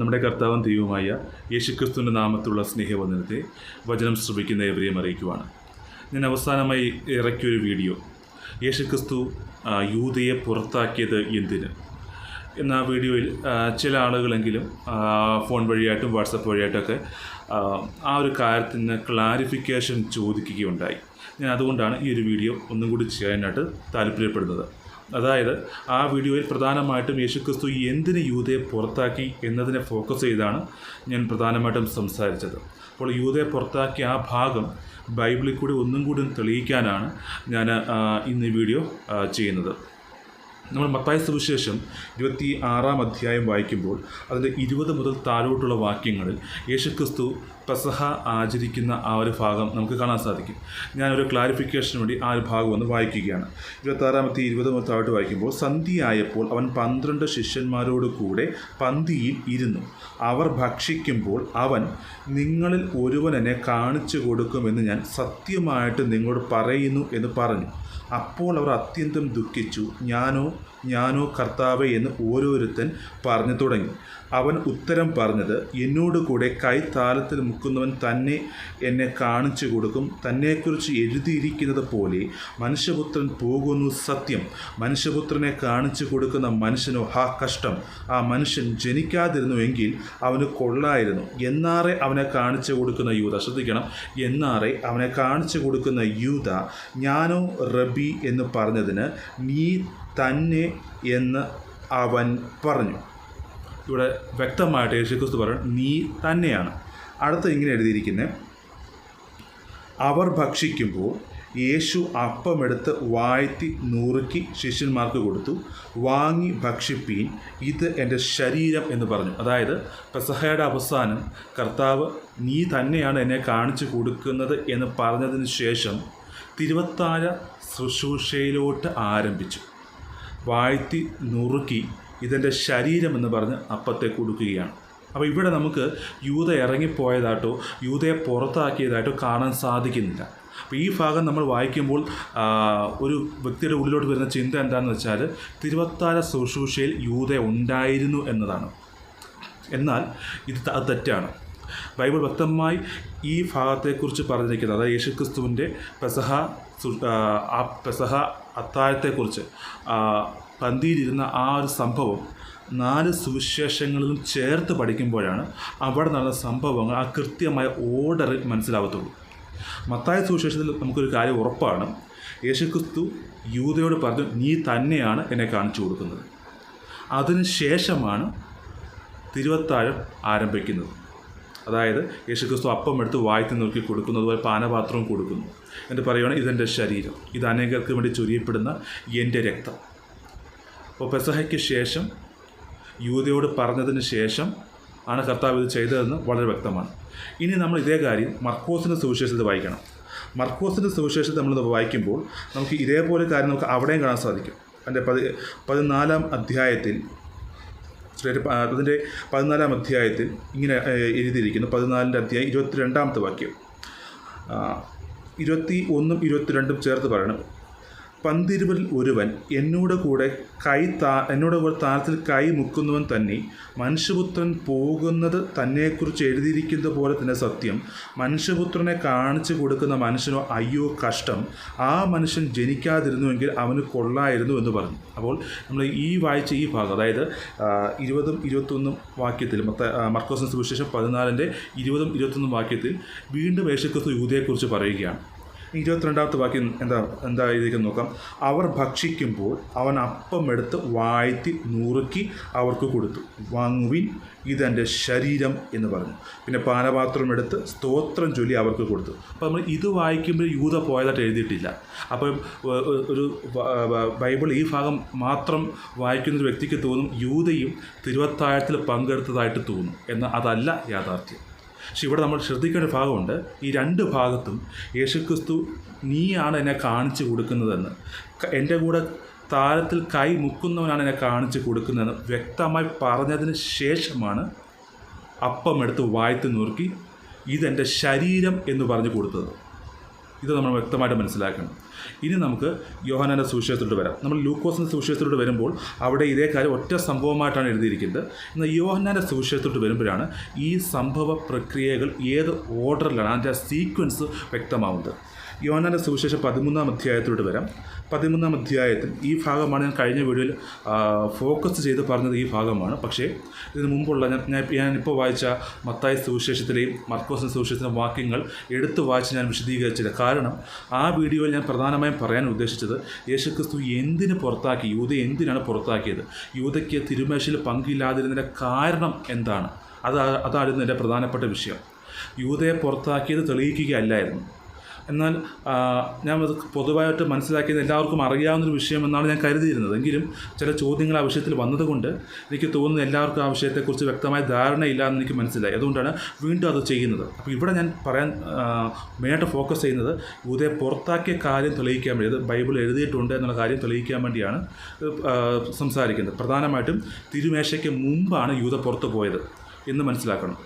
നമ്മുടെ കർത്താവും ദൈവമായ യേശുക്രിസ്തുവിന്റെ നാമത്തിലുള്ള സ്നേഹവന്ദനത്തെ വചനം ശ്രമിക്കുന്ന എവരെയും അറിയിക്കുവാണ്. ഞാൻ അവസാനമായി ഇറക്കിയൊരു വീഡിയോ. യേശുക്രിസ്തു യൂതയെ പുറത്താക്കിയത് എന്തിന്? എന്ന വീഡിയോയിൽ ചില ആളുകളെങ്കിലും ഫോൺ വഴിയായിട്ടും വാട്സപ്പ് വഴിയായിട്ടൊക്കെ ആ ഒരു കാര്യത്തിന് ക്ലാരിഫിക്കേഷൻ ചോദിക്കുകയുണ്ടായി. ഞാൻ അതുകൊണ്ടാണ് ഈ ഒരു വീഡിയോ ഒന്നും കൂടി ചെയ്യാനായിട്ട് താല്പര്യപ്പെടുന്നത്. അതായത് ആ വീഡിയോയിൽ പ്രധാനമായിട്ടും യേശുക്രിസ്തു എന്തിന് യൂതയെ പുറത്താക്കി എന്നതിനെ ഫോക്കസ് ചെയ്താണ് ഞാൻ പ്രധാനമായിട്ടും സംസാരിച്ചത്. അപ്പോൾ യൂതയെ പുറത്താക്കിയ ആ ഭാഗം ബൈബിളിൽ കൂടി ഒന്നും കൂടി തെളിയിക്കാനാണ് ഞാൻ ഇന്ന് ഈ വീഡിയോ ചെയ്യുന്നത്. നമ്മൾ മത്തായ സുവിശേഷം ഇരുപത്തി ആറാം അധ്യായം വായിക്കുമ്പോൾ അതിന്റെ ഇരുപത് മുതൽ താഴോട്ടുള്ള വാക്യങ്ങളിൽ യേശുക്രിസ്തു പെസഹ ആചരിക്കുന്ന ആ ഒരു ഭാഗം നമുക്ക് കാണാൻ സാധിക്കും. ഞാനൊരു ക്ലാരിഫിക്കേഷന് വേണ്ടി ആ ഒരു ഭാഗം ഒന്ന് വായിക്കുകയാണ്. ഇരുപത്താറാമത്തെ ഇരുപത് മുതൽ താഴോട്ട് വായിക്കുമ്പോൾ സന്ധ്യയായപ്പോൾ അവൻ പന്ത്രണ്ട് ശിഷ്യന്മാരോട് കൂടെ പന്തിയിൽ ഇരുന്നു. അവർ ഭക്ഷിക്കുമ്പോൾ അവൻ നിങ്ങളിൽ ഒരുവൻ എന്നെ കാണിച്ചു കൊടുക്കുമെന്ന് ഞാൻ സത്യമായിട്ട് നിങ്ങളോട് പറയുന്നു എന്ന് പറഞ്ഞു. അപ്പോൾ അവർ അത്യന്തം ദുഃഖിച്ചു. ഞാനോ ഞാനോ കർത്താവ് എന്ന് ഓരോരുത്തൻ പറഞ്ഞു തുടങ്ങി. അവൻ ഉത്തരം പറഞ്ഞത് എന്നോട് കൂടെ കൈ താലത്തിൽ മുക്കുന്നവൻ തന്നെ എന്നെ കാണിച്ചു കൊടുക്കും. തന്നെക്കുറിച്ച് എഴുതിയിരിക്കുന്നത് പോലെ മനുഷ്യപുത്രൻ പോകുന്നു സത്യം. മനുഷ്യപുത്രനെ കാണിച്ചു കൊടുക്കുന്ന മനുഷ്യനോ ഹാ കഷ്ടം. ആ മനുഷ്യൻ ജനിക്കാതിരുന്നുവെങ്കിൽ അവന് കൊള്ളായിരുന്നു. എന്നാറെ അവനെ കാണിച്ചു കൊടുക്കുന്ന യൂത ശ്രദ്ധിക്കണം. എന്നാറെ അവനെ കാണിച്ചു കൊടുക്കുന്ന യൂത ഞാനോ റബി എന്ന് പറഞ്ഞതിന് നീ തന്നെ എന്ന് അവൻ പറഞ്ഞു. ഇവിടെ വ്യക്തമായിട്ട് യേശുക്രിസ്തു പറഞ്ഞു നീ തന്നെയാണ്. അടുത്ത ഇങ്ങനെ എഴുതിയിരിക്കുന്നത് അവർ ഭക്ഷിക്കുമ്പോൾ യേശു അപ്പമെടുത്ത് വാഴ്ത്തി നുറുക്കി ശിഷ്യന്മാർക്ക് കൊടുത്തു. വാങ്ങി ഭക്ഷിപ്പീൻ ഇത് എന്റെ ശരീരം എന്ന് പറഞ്ഞു. അതായത് പെസഹയുടെ അവസാനം കർത്താവ് നീ തന്നെയാണ് എന്നെ കാണിച്ചു കൊടുക്കുന്നത് എന്ന് പറഞ്ഞതിന് ശേഷം തിരുവത്താഴ ശുശ്രൂഷയിലോട്ട് ആരംഭിച്ചു. വാഴ്ത്തി നുറുക്കി ഇതിന്റെ ശരീരമെന്ന് പറഞ്ഞ് അപ്പത്തെ കൊടുക്കുകയാണ്. അപ്പോൾ ഇവിടെ നമുക്ക് യൂത ഇറങ്ങിപ്പോയതായിട്ടോ യൂതയെ പുറത്താക്കിയതായിട്ടോ കാണാൻ സാധിക്കുന്നില്ല. അപ്പോൾ ഈ ഭാഗം നമ്മൾ വായിക്കുമ്പോൾ ഒരു വ്യക്തിയുടെ ഉള്ളിലോട്ട് വരുന്ന ചിന്ത എന്താണെന്ന് വെച്ചാൽ തിരുവത്താര ശുശ്രൂഷയിൽ യൂത ഉണ്ടായിരുന്നു എന്നതാണ്. എന്നാൽ ഇത് തെറ്റാണ്. ബൈബിൾ വ്യക്തമായി ഈ ഭാഗത്തെക്കുറിച്ച് പറഞ്ഞിരിക്കുന്നത് അതായത് യേശുക്രിസ്തുവിന്റെ പെസഹ ആ പെസഹ അത്താഴത്തെക്കുറിച്ച് പന്തിയിലിരുന്ന ആ ഒരു സംഭവം നാല് സുവിശേഷങ്ങളിലും ചേർത്ത് പഠിക്കുമ്പോഴാണ് അവിടെ നടന്ന സംഭവങ്ങൾ ആ കൃത്യമായ ഓർഡറിൽ മനസ്സിലാവത്തുള്ളൂ. മത്തായ സുവിശേഷത്തിൽ നമുക്കൊരു കാര്യം ഉറപ്പാണ്. യേശുക്രിസ്തു യൂതയോട് പറഞ്ഞു നീ തന്നെയാണ് എന്നെ കാണിച്ചു കൊടുക്കുന്നത്. അതിന് ശേഷമാണ് തിരുവത്താഴം ആരംഭിക്കുന്നത്. അതായത് യേശുക്രിസ്തു അപ്പം എടുത്ത് വായ്ത്തി നോക്കി കൊടുക്കുന്നു അതുപോലെ പാനപാത്രവും കൊടുക്കുന്നു. എന്നിട്ട് പറയുകയാണ് ഇതെന്റെ ശരീരം. ഇത് അനേകർക്ക് വേണ്ടി ചൊരിയപ്പെടുന്ന എന്റെ രക്തം. അപ്പോൾ പെസഹയ്ക്ക് ശേഷം യൂതയോട് പറഞ്ഞതിന് ശേഷം ആണ് കർത്താവ് ഇത് ചെയ്തതെന്ന് വളരെ വ്യക്തമാണ്. ഇനി നമ്മൾ ഇതേ കാര്യം മർക്കോസിന്റെ സുവിശേഷത്തിൽ വായിക്കണം. മർക്കോസിന്റെ സുവിശേഷത്തിൽ നമ്മൾ വായിക്കുമ്പോൾ നമുക്ക് ഇതേപോലെ കാര്യം നമുക്ക് അവിടെയും കാണാൻ സാധിക്കും. അതിന്റെ പതി പതിനാലാം അധ്യായത്തിൽ ശരി, അതിന്റെ പതിനാലാം അധ്യായത്തിൽ ഇങ്ങനെ എഴുതിയിരിക്കുന്നു. പതിനാലിന്റെ അധ്യായം ഇരുപത്തിരണ്ടാമത്തെ വാക്യം. ആ, ഇരുപത്തി ഒന്നും ഇരുപത്തിരണ്ടും ചേർത്ത് പറയണം. പന്തിരുവരിൽ ഒരുവൻ എന്നോട് കൂടെ കൈ താ എന്നോട് കൂടെ താരത്തിൽ കൈ മുക്കുന്നവൻ തന്നെ മനുഷ്യപുത്രൻ പോകുന്നത് തന്നെക്കുറിച്ച് എഴുതിയിരിക്കുന്ന പോലെ തന്നെ സത്യം. മനുഷ്യപുത്രനെ കാണിച്ചു കൊടുക്കുന്ന മനുഷ്യനോ അയ്യോ കഷ്ടം. ആ മനുഷ്യൻ ജനിക്കാതിരുന്നുവെങ്കിൽ അവന് കൊള്ളായിരുന്നു എന്ന് പറഞ്ഞു. അപ്പോൾ നമ്മൾ ഈ വായിച്ച ഈ ഭാഗം അതായത് ഇരുപതും ഇരുപത്തൊന്നും വാക്യത്തിൽ മർക്കോസിന് സുവിശേഷം പതിനാലിന്റെ ഇരുപതും ഇരുപത്തൊന്നും വാക്യത്തിൽ വീണ്ടും യേശുക്രിസ്തു യൂതയെക്കുറിച്ച് പറയുകയാണ്. ഇരുപത്തിരണ്ടാമത്തെ വാക്യം എന്താ എന്താ എഴുതിയിരിക്കുന്നത് നോക്കാം. അവർ ഭക്ഷിക്കുമ്പോൾ അവൻ അപ്പം എടുത്ത് വാഴ്ത്തി നുറുക്കി അവർക്ക് കൊടുത്തു. വാങ്ങുവിൻ ഇതെന്റെ ശരീരം എന്ന് പറഞ്ഞു. പിന്നെ പാനപാത്രം എടുത്ത് സ്തോത്രം ചൊല്ലി അവർക്ക് കൊടുത്തു. അപ്പോൾ നമ്മൾ ഇത് വായിക്കുമ്പോൾ യൂത പോയതായിട്ട് എഴുതിയിട്ടില്ല. അപ്പം ഏ, ഏ, ഒരു ബൈബിൾ ഈ ഭാഗം മാത്രം വായിക്കുന്ന ഒരു വ്യക്തിക്ക് തോന്നും യൂതയും തിരുവത്താഴത്തിൽ പങ്കെടുത്തതായിട്ട് തോന്നും. എന്നാൽ അതല്ല യാഥാർത്ഥ്യം. പക്ഷെ ഇവിടെ നമ്മൾ ശ്രദ്ധിക്കേണ്ട ഭാഗമുണ്ട്. ഈ രണ്ട് ഭാഗത്തും യേശുക്രിസ്തു നീയാണ് എന്നെ കാണിച്ചു കൊടുക്കുന്നതെന്ന്. എന്റെ കൂടെ താരത്തിൽ കൈ മുക്കുന്നവനാണ് എന്നെ കാണിച്ചു കൊടുക്കുന്നതെന്ന് വ്യക്തമായി പറഞ്ഞതിന് ശേഷമാണ് അപ്പം എടുത്ത് വായത്ത് നുറുക്കി ഇതെന്റെ ശരീരം എന്ന് പറഞ്ഞു കൊടുത്തത്. ഇത് നമ്മൾ വ്യക്തമായിട്ട് മനസ്സിലാക്കണം. ഇനി നമുക്ക് യോഹനാന്റെ സുവിശേഷത്തിലോട്ട് വരാം. നമ്മൾ ലൂക്കോസിന്റെ സുവിശേഷത്തിലോട്ട് വരുമ്പോൾ അവിടെ ഇതേ കാര്യം ഒറ്റ സംഭവമായിട്ടാണ് എഴുതിയിരിക്കുന്നത്. എന്നാൽ യോഹനാന്റെ സുവിശേഷത്തിലോട്ട് വരുമ്പോഴാണ് ഈ സംഭവ പ്രക്രിയകൾ ഏത് ഓർഡറിലാണ് അതിന്റെ സീക്വൻസ് വ്യക്തമാവുന്നത്. യോഹന്നാന്റെ സുവിശേഷം പതിമൂന്നാം അധ്യായത്തിലോട്ട് വരാം. പതിമൂന്നാം അധ്യായത്തിൽ ഈ ഭാഗമാണ് ഞാൻ കഴിഞ്ഞ വീഡിയോയിൽ ഫോക്കസ് ചെയ്ത് പറഞ്ഞത് ഈ ഭാഗമാണ്. പക്ഷേ ഇതിന് മുമ്പുള്ള ഞാൻ ഞാൻ ഞാനിപ്പോൾ വായിച്ച മത്തായ സുവിശേഷത്തിലെയും മർക്കോസിന്റെ സുവിശേഷത്തിലെ വാക്യങ്ങൾ എടുത്തു വായിച്ച് ഞാൻ വിശദീകരിച്ചില്ല. കാരണം ആ വീഡിയോയിൽ ഞാൻ പ്രധാനമായും പറയാൻ ഉദ്ദേശിച്ചത് യേശുക്രിസ്തു എന്തിന് പുറത്താക്കി യൂത എന്തിനാണ് പുറത്താക്കിയത്? യൂതയ്ക്ക് തിരുമേശയിൽ പങ്കില്ലാതിരുന്നതിന്റെ കാരണം എന്താണ്? അത് അതായിരുന്നു എന്റെ പ്രധാനപ്പെട്ട വിഷയം. യൂതയെ പുറത്താക്കിയത് തെളിയിക്കുകയല്ലായിരുന്നു. എന്നാൽ ഞാൻ അത് പൊതുവായിട്ട് മനസ്സിലാക്കിയത് എല്ലാവർക്കും അറിയാവുന്നൊരു വിഷയമെന്നാണ് ഞാൻ കരുതിയിരുന്നത്. എങ്കിലും ചില ചോദ്യങ്ങൾ ആ വിഷയത്തിൽ വന്നതുകൊണ്ട് എനിക്ക് തോന്നുന്നു എല്ലാവർക്കും ആ വിഷയത്തെക്കുറിച്ച് വ്യക്തമായ ധാരണയില്ല എന്ന് എനിക്ക് മനസ്സിലായി. അതുകൊണ്ടാണ് വീണ്ടും അത് ചെയ്യുന്നത്. അപ്പോൾ ഇവിടെ ഞാൻ പറയാൻ മെയിനായിട്ട് ഫോക്കസ് ചെയ്യുന്നത് യൂതയെ പുറത്താക്കിയ കാര്യം തെളിയിക്കാൻ വേണ്ടി അത് ബൈബിൾ എഴുതിയിട്ടുണ്ട് എന്നുള്ള കാര്യം തെളിയിക്കാൻ വേണ്ടിയാണ് സംസാരിക്കുന്നത്. പ്രധാനമായിട്ടും തിരുമേശയ്ക്ക് മുമ്പാണ് യൂത പുറത്തു പോയത് എന്ന് മനസ്സിലാക്കണം.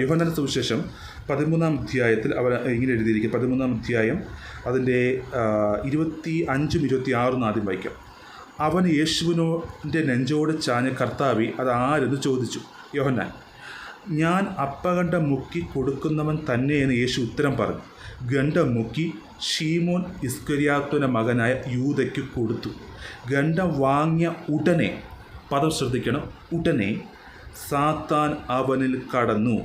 യുഹനന സുവിശേഷം പതിമൂന്നാം അധ്യായത്തിൽ അവർ ഇങ്ങനെ എഴുതിയിരിക്കും. പതിമൂന്നാം അധ്യായം അതിന്റെ ഇരുപത്തി അഞ്ചും ഇരുപത്തി ആറും ആദ്യം വായിക്കാം. അവൻ യേശുവിനോന്റെ നെഞ്ചോട് ചാഞ്ഞ കർത്താവി അത് ആരെന്ന് ചോദിച്ചു? യോഹന്നാൻ. ഞാൻ അപ്പകണ്ഠം മുക്കി കൊടുക്കുന്നവൻ തന്നെയെന്ന് യേശു ഉത്തരം പറഞ്ഞു. ഗണ്ഡം മുക്കി ഷീമോൻ ഇസ്കരിയാത്തുവിന്റെ മകനായ യൂതയ്ക്ക് കൊടുത്തു. ഗണ്ഡം വാങ്ങിയ ഉടനെ പദം ശ്രദ്ധിക്കണം ഉടനെ സാത്താൻ അവനിൽ കടന്നു.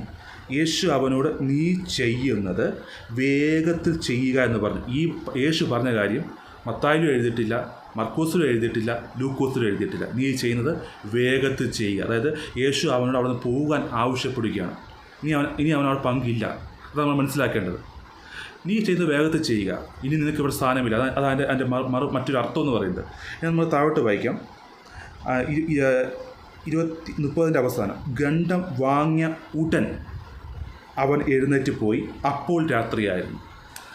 യേശു അവനോട് നീ ചെയ്യുന്നത് വേഗത്തിൽ ചെയ്യുക എന്ന് പറഞ്ഞു. ഈ യേശു പറഞ്ഞ കാര്യം മത്തായിലും എഴുതിയിട്ടില്ല മർക്കോസിലും എഴുതിയിട്ടില്ല ലൂക്കോസിലും എഴുതിയിട്ടില്ല. നീ ചെയ്യുന്നത് വേഗത്തിൽ ചെയ്യുക അതായത് യേശു അവനോട് അവിടെ നിന്ന് പോകാൻ ആവശ്യപ്പെടുകയാണ്. ഇനി അവൻ ഇനി അവനവിടെ പങ്കില്ല. അത് നമ്മൾ മനസ്സിലാക്കേണ്ടത്. നീ ചെയ്ത് വേഗത്തിൽ ചെയ്യുക. ഇനി നിനക്ക് ഇവിടെ സ്ഥാനമില്ല അതാ അതാണ് അതിന്റെ മറു മറ്റൊരു അർത്ഥം എന്ന് പറയുന്നത്. ഞാൻ നമ്മൾ താഴോട്ട് വായിക്കാം. ഇരുപത്തി മുപ്പതിന്റെ അവസാനം. ഗണ്ഡം വാങ്ങിയ ഉടൻ അവൻ എഴുന്നേറ്റ് പോയി. അപ്പോൾ രാത്രിയായിരുന്നു.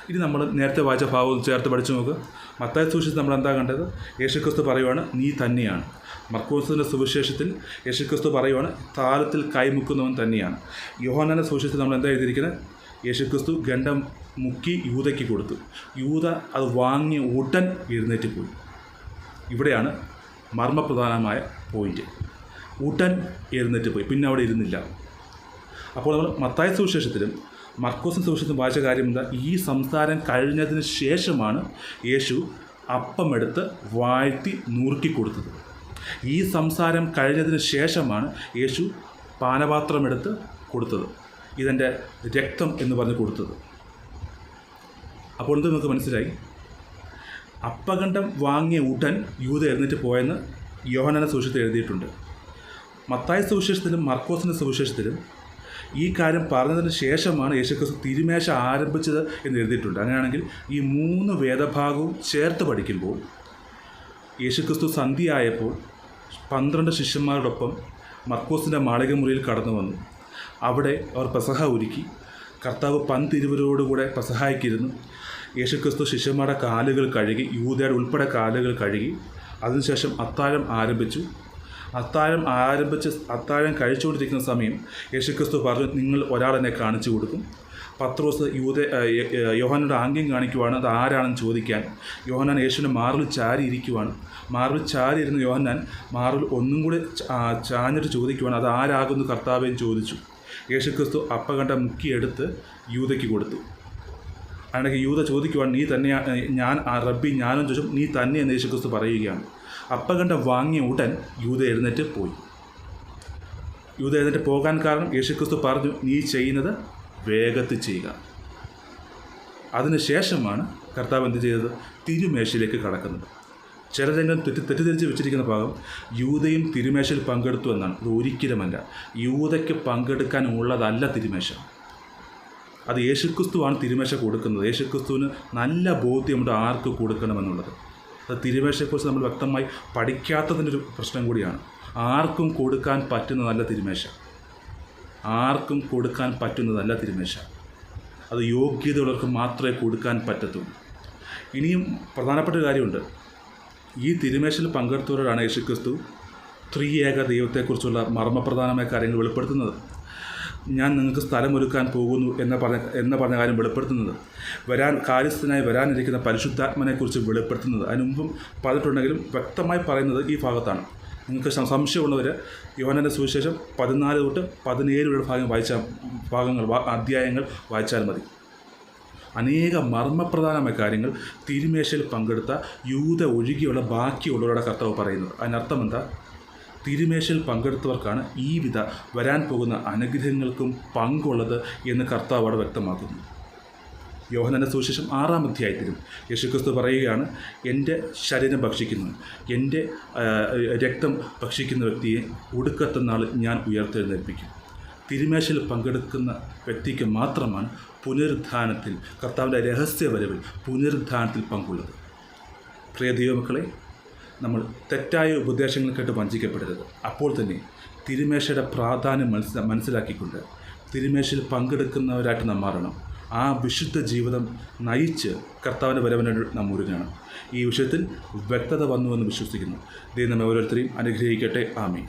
ഇനി നമ്മൾ നേരത്തെ വായിച്ച ഭാവം ചേർത്ത് പഠിച്ചു നോക്കുക മത്തായ സുവിശേഷം നമ്മൾ എന്താ കണ്ടത്? യേശുക്രിസ്തു പറയുവാണ് നീ തന്നെയാണ്. മർക്കോസിന്റെ സുവിശേഷത്തിൽ യേശുക്രിസ്തു പറയുവാണ് താലത്തിൽ കൈമുക്കുന്നവൻ തന്നെയാണ്. യോഹന്നാന്റെ സുവിശേഷത്തിൽ നമ്മൾ എന്താ എഴുതിയിരിക്കുന്നത്? യേശുക്രിസ്തു ഗണ്ഡം മുക്കി യൂതയ്ക്ക് കൊടുത്തു. യൂത അത് വാങ്ങി ഉടൻ എഴുന്നേറ്റ് പോയി. ഇവിടെയാണ് മർമ്മപ്രധാനമായ പോയിന്റ്. ഉടൻ എഴുന്നേറ്റ് പോയി. പിന്നെ അവിടെ ഇരുന്നില്ല. അപ്പോൾ നമ്മൾ മത്തായ സുവിശേഷത്തിലും മർക്കോസിൻ സുവിശേഷത്തിലും വായിച്ച കാര്യം എന്താ? ഈ സംസാരം കഴിഞ്ഞതിന് ശേഷമാണ് യേശു അപ്പമെടുത്ത് വാഴ്ത്തി നുറുക്കി കൊടുത്തത്. ഈ സംസാരം കഴിഞ്ഞതിന് ശേഷമാണ് യേശു പാനപാത്രമെടുത്ത് കൊടുത്തത്. ഇതെന്റെ രക്തം എന്ന് പറഞ്ഞ് കൊടുത്തത്. അപ്പോൾ എന്ത് നമുക്ക് മനസ്സിലായി? അപ്പകണ്ഠം വാങ്ങിയ ഉടൻ യൂത എഴുന്നേറ്റ് പോയെന്ന് യോഹനന സുവിശേഷത്തിൽ എഴുതിയിട്ടുണ്ട്. മത്തായ സുവിശേഷത്തിലും മർക്കോസിന്റെ സുവിശേഷത്തിലും ഈ കാര്യം പറഞ്ഞതിന് ശേഷമാണ് യേശുക്രിസ്തു തിരുമേശ ആരംഭിച്ചത് എന്ന് എഴുതിയിട്ടുണ്ട്. അങ്ങനെയാണെങ്കിൽ ഈ മൂന്ന് വേദഭാഗവും ചേർത്ത് പഠിക്കുമ്പോൾ യേശുക്രിസ്തു സന്ധ്യയായപ്പോൾ പന്ത്രണ്ട് ശിഷ്യന്മാരോടൊപ്പം മർക്കോസിന്റെ മാളികമുറിയിൽ കടന്നു വന്നു. അവിടെ അവർ പ്രസഹ ഒരുക്കി. കർത്താവ് പന്തിരുവരോടുകൂടെ പ്രസഹായിക്കിരുന്നു യേശുക്രിസ്തു ശിഷ്യന്മാരുടെ കാലുകൾ കഴുകി യൂതയുടെ ഉൾപ്പെടെ കാലുകൾ കഴുകി അതിനുശേഷം അത്താഴം ആരംഭിച്ചു. അത്താഴം ആരംഭിച്ച് അത്താഴം കഴിച്ചുകൊണ്ടിരിക്കുന്ന സമയം യേശുക്രിസ്തു പറഞ്ഞു നിങ്ങൾ ഒരാളെന്നെ കാണിച്ചു കൊടുക്കും. പത്രോസ് യൂത യോഹനയുടെ ആംഗ്യം കാണിക്കുവാണ് അത് ആരാണെന്ന് ചോദിക്കാൻ. യോഹനാൻ യേശുവിന്റെ മാറിൽ ചാരി ഇരിക്കുവാണ് മാറിൽ ചാരി ഇരുന്ന യോഹന്നാൻ മാറിൽ ഒന്നും കൂടി ചാഞ്ഞിട്ട് ചോദിക്കുവാണ് അത് ആരാകുന്നു കർത്താവേയും ചോദിച്ചു. യേശുക്രിസ്തു അപ്പകണ്ട മുക്കിയെടുത്ത് യൂതയ്ക്ക് കൊടുത്തു. അങ്ങനെ യൂത ചോദിക്കുവാൻ നീ തന്നെയാ ഞാൻ ആ റബ്ബി ഞാനും ചോദിച്ചു നീ തന്നെ എന്ന് യേശുക്രിസ്തു പറയുകയാണ്. അപ്പകണ്ട വാങ്ങിയ ഉടൻ യൂത എഴുന്നേറ്റ് പോയി. യൂത എഴുന്നേറ്റ് പോകാൻ കാരണം യേശുക്രിസ്തു പറഞ്ഞു നീ ചെയ്യുന്നത് വേഗത്തിൽ ചെയ്യുക. അതിനുശേഷമാണ് കർത്താവ് എന്ത് ചെയ്തത്? തിരുമേശയിലേക്ക് കടക്കുന്നത്. ചിലരെങ്കിലും തെറ്റി തെറ്റിദ്ധരിച്ച് വെച്ചിരിക്കുന്ന ഭാഗം യൂതയും തിരുമേശയിൽ പങ്കെടുത്തു എന്നാണ്. ഇത് ഒരിക്കലുമല്ല യൂതയ്ക്ക് പങ്കെടുക്കാൻ ഉള്ളതല്ല തിരുമേശ. അത് യേശുക്രിസ്തുവാണ് തിരുമേശ കൊടുക്കുന്നത്. യേശുക്രിസ്തുവിന് നല്ല ബോധ്യമുണ്ട് ആർക്ക് കൊടുക്കണമെന്നുള്ളത്. അത് തിരുമേശയെക്കുറിച്ച് നമ്മൾ വ്യക്തമായി പഠിക്കാത്തതിന്റെ ഒരു പ്രശ്നം കൂടിയാണ്. ആർക്കും കൊടുക്കാൻ പറ്റുന്ന നല്ല തിരുമേശ. ആർക്കും കൊടുക്കാൻ പറ്റുന്നതല്ല തിരുമേശ. അത് യോഗ്യതയുള്ളവർക്ക് മാത്രമേ കൊടുക്കാൻ പറ്റത്തുള്ളൂ. ഇനിയും പ്രധാനപ്പെട്ട ഒരു കാര്യമുണ്ട്. ഈ തിരുമേശയിൽ പങ്കെടുത്തവരോടാണ് യേശുക്രിസ്തു ത്രിയേക ദൈവത്തെക്കുറിച്ചുള്ള മർമ്മപ്രധാനമായ കാര്യങ്ങൾ വെളിപ്പെടുത്തുന്നത്. ഞാൻ നിങ്ങൾക്ക് സ്ഥലമൊരുക്കാൻ പോകുന്നു എന്ന പറഞ്ഞ എന്ന പറഞ്ഞ കാര്യം വെളിപ്പെടുത്തുന്നത്. വരാൻ കാര്യസ്ഥനായി വരാനിരിക്കുന്ന പരിശുദ്ധാത്മനെക്കുറിച്ച് വെളിപ്പെടുത്തുന്നത്. അതിന് മുമ്പും പറഞ്ഞിട്ടുണ്ടെങ്കിലും വ്യക്തമായി പറയുന്നത് ഈ ഭാഗത്താണ്. നിങ്ങൾക്ക് സംശയമുള്ളവർ യോഹനന്റെ സുവിശേഷം പതിനാല് തൊട്ട് പതിനേഴ് വരെ ഭാഗം വായിച്ച ഭാഗങ്ങൾ അധ്യായങ്ങൾ വായിച്ചാൽ മതി. അനേക മർമ്മപ്രധാനമായ കാര്യങ്ങൾ തിരുമേശയിൽ പങ്കെടുത്ത യൂത ഒഴികെയുള്ള ബാക്കിയുള്ളവരുടെ കർത്താവ് പറയുന്നത്. അതിനർത്ഥം എന്താ? തിരുമേശയിൽ പങ്കെടുത്തവർക്കാണ് ഈ വിധ വരാൻ പോകുന്ന അനുഗ്രഹങ്ങൾക്കും പങ്കുള്ളത് എന്ന് കർത്താവ് അവിടെ വ്യക്തമാക്കുന്നു. യോഹനന്റെ സുവിശേഷം ആറാം അധ്യായത്തിലും യേശുക്രിസ്തു പറയുകയാണ് എന്റെ ശരീരം ഭക്ഷിക്കുന്നു. എന്റെ രക്തം ഭക്ഷിക്കുന്ന വ്യക്തിയെ ഒടുക്കത്തെ നാൾ ഞാൻ ഉയർത്തെഴുന്നേൽപ്പിക്കും. തിരുമേശയിൽ പങ്കെടുക്കുന്ന വ്യക്തിക്ക് മാത്രമാണ് പുനരുദ്ധാനത്തിൽ കർത്താവിന്റെ രഹസ്യ വരവിൽ പുനരുദ്ധാനത്തിൽ പങ്കുള്ളത്. പ്രിയ ദൈവമക്കളെ നമ്മൾ തെറ്റായ ഉപദേശങ്ങൾ കേട്ട് വഞ്ചിക്കപ്പെടരുത്. അപ്പോൾ തന്നെ തിരുമേശയുടെ പ്രാധാന്യം മനസ്സി മനസ്സിലാക്കിക്കൊണ്ട് തിരുമേശയിൽ പങ്കെടുക്കുന്നവരായിട്ട് നാം മാറണം. ആ വിശുദ്ധ ജീവിതം നയിച്ച് കർത്താവിന്റെ വരവനോട് നാം ഒരുങ്ങണം ഈ വിഷയത്തിൽ വ്യക്തത വന്നുവെന്ന് വിശ്വസിക്കുന്നു. ദൈവം നമ്മെ ഓരോരുത്തരെയും അനുഗ്രഹിക്കട്ടെ. ആമീൻ.